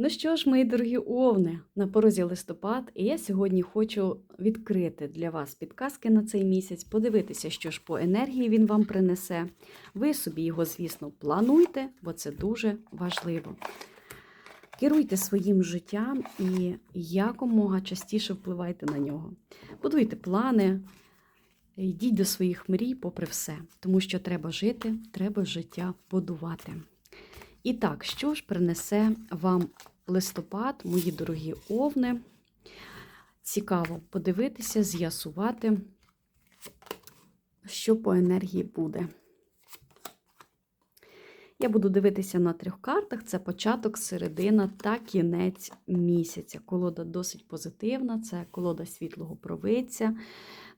Ну що ж, мої дорогі овни, на порозі листопад, і я сьогодні хочу відкрити для вас підказки на цей місяць, подивитися, що ж по енергії він вам принесе. Ви собі його, звісно, плануйте, бо це дуже важливо. Керуйте своїм життям і якомога частіше впливайте на нього. Будуйте плани, йдіть до своїх мрій, попри все, тому що треба жити, треба життя будувати. І так, що ж принесе вам листопад, мої дорогі овни? Цікаво подивитися, з'ясувати, що по енергії буде. Я буду дивитися на трьох картах: це початок, середина та кінець місяця. Колода досить позитивна, це колода світлого провидця.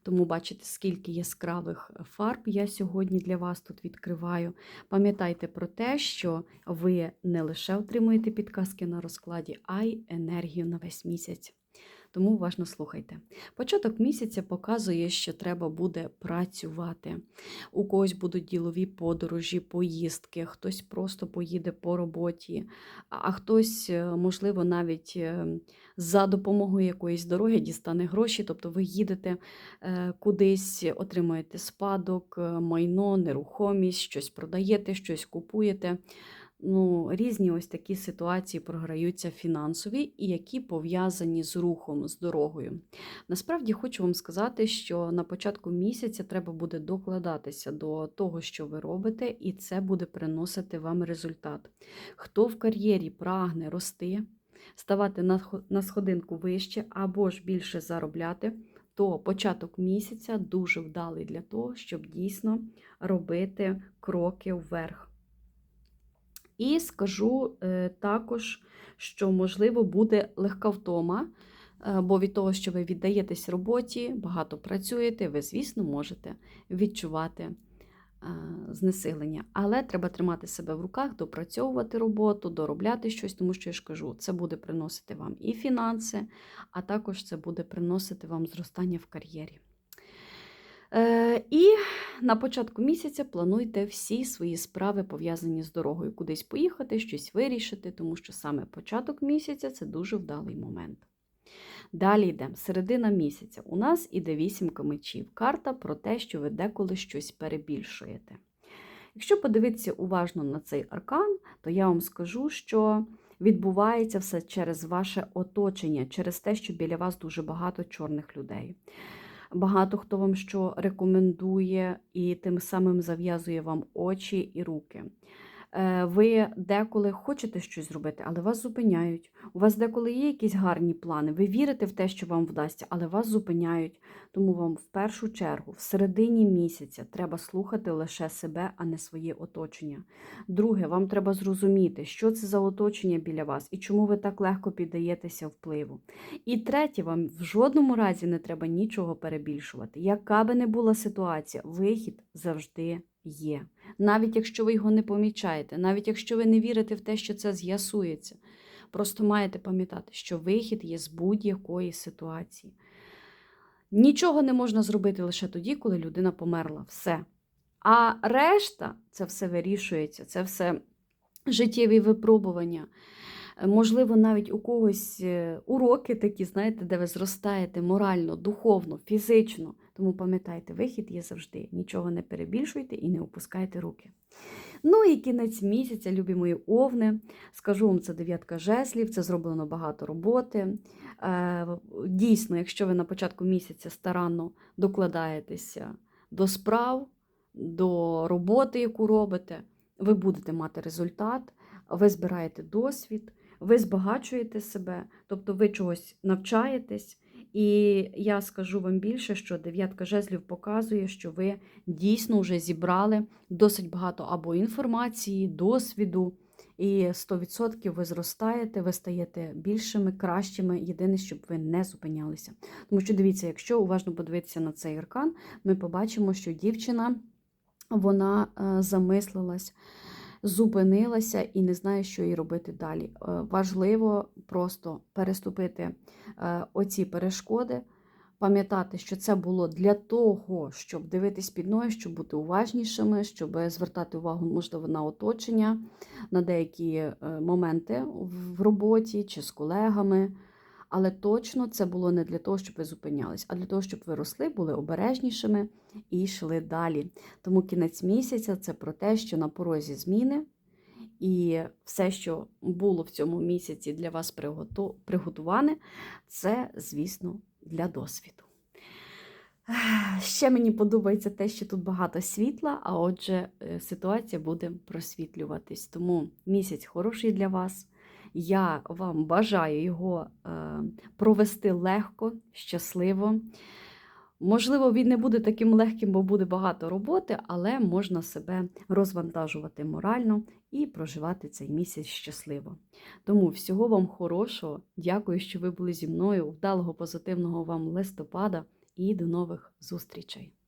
Тому бачите, скільки яскравих фарб я сьогодні для вас тут відкриваю. Пам'ятайте про те, що ви не лише отримуєте підказки на розкладі, а й енергію на весь місяць. Тому уважно слухайте. Початок місяця показує, що треба буде працювати. У когось будуть ділові подорожі, поїздки, хтось просто поїде по роботі, а хтось, можливо, навіть е, за допомогою якоїсь дороги дістане гроші, тобто ви їдете е, кудись, отримуєте спадок, е, майно, нерухомість, щось продаєте, щось купуєте ну, різні ось такі ситуації програються фінансові і які пов'язані з рухом, з дорогою. Насправді хочу вам сказати, що на початку місяця треба буде докладатися до того, що ви робите, і це буде приносити вам результат. Хто в кар'єрі прагне рости, ставати на сходинку вище або ж більше заробляти. То початок місяця дуже вдалий для того, щоб дійсно робити кроки вверх. І скажу е, також, що, можливо, буде легка втома, е, бо від того, що ви віддаєтесь роботі, багато працюєте, ви, звісно, можете відчувати е, знесилення. Але треба тримати себе в руках, допрацьовувати роботу, доробляти щось, тому що я ж кажу, це буде приносити вам і фінанси, а також це буде приносити вам зростання в кар'єрі. Е, І на початку місяця плануйте всі свої справи, пов'язані з дорогою, кудись поїхати, щось вирішити, тому що саме початок місяця це дуже вдалий момент. Далі йдемо, середина місяця. У нас іде вісімка мечів. Карта про те, що ви деколи щось перебільшуєте. Якщо подивитися уважно на цей аркан, то я вам скажу, що відбувається все через ваше оточення, через те, що біля вас дуже багато чорних людей багато хто вам що рекомендує і тим самим зав'язує вам очі і руки. Е, ви деколи хочете щось зробити, але вас зупиняють. У вас деколи є якісь гарні плани. Ви вірите в те, що вам вдасться, але вас зупиняють. Тому вам в першу чергу, в середині місяця, треба слухати лише себе, а не своє оточення. Друге, вам треба зрозуміти, що це за оточення біля вас і чому ви так легко піддаєтеся впливу. І третє, вам в жодному разі не треба нічого перебільшувати. Яка би не була ситуація, вихід завжди є. Навіть якщо ви його не помічаєте, навіть якщо ви не вірите в те, що це з'ясується. Просто маєте пам'ятати, що вихід є з будь-якої ситуації. Нічого не можна зробити лише тоді, коли людина померла. Все. А решта це все вирішується, це все життєві випробування. Можливо, навіть у когось е, уроки такі, знаєте, де ви зростаєте морально, духовно, фізично. Тому пам'ятайте, вихід є завжди. Нічого не перебільшуйте і не опускайте руки. Ну і кінець місяця, любі мої овни. Скажу вам, це дев'ятка жеслів, це зроблено багато роботи. Е, дійсно, якщо ви на початку місяця старанно докладаєтеся до справ, до роботи, яку робите, ви будете мати результат, ви збираєте досвід, ви збагачуєте себе, тобто ви чогось навчаєтесь. І я скажу вам більше, що дев'ятка жезлів показує, що ви дійсно вже зібрали досить багато або інформації, досвіду, і 100% ви зростаєте, ви стаєте більшими, кращими. Єдине, щоб ви не зупинялися. Тому що дивіться, якщо уважно подивитися на цей аркан, ми побачимо, що дівчина вона е, замислилась зупинилася і не знає, що їй робити далі. Е, важливо просто переступити е, оці перешкоди, пам'ятати, що це було для того, щоб дивитись під ноги, щоб бути уважнішими, щоб звертати увагу, можливо, на оточення, на деякі е, моменти в роботі чи з колегами. Але точно це було не для того, щоб ви зупинялись, а для того, щоб ви росли, були обережнішими і йшли далі. Тому кінець місяця це про те, що на порозі зміни, і все, що було в цьому місяці для вас приготуване, це, звісно, для досвіду. Ще мені подобається те, що тут багато світла, а отже, е, ситуація буде просвітлюватись. Тому місяць хороший для вас. Я вам бажаю його е, провести легко, щасливо. Можливо, він не буде таким легким, бо буде багато роботи, але можна себе розвантажувати морально і проживати цей місяць щасливо. Тому всього вам хорошого. Дякую, що ви були зі мною. Вдалого позитивного вам листопада і до нових зустрічей!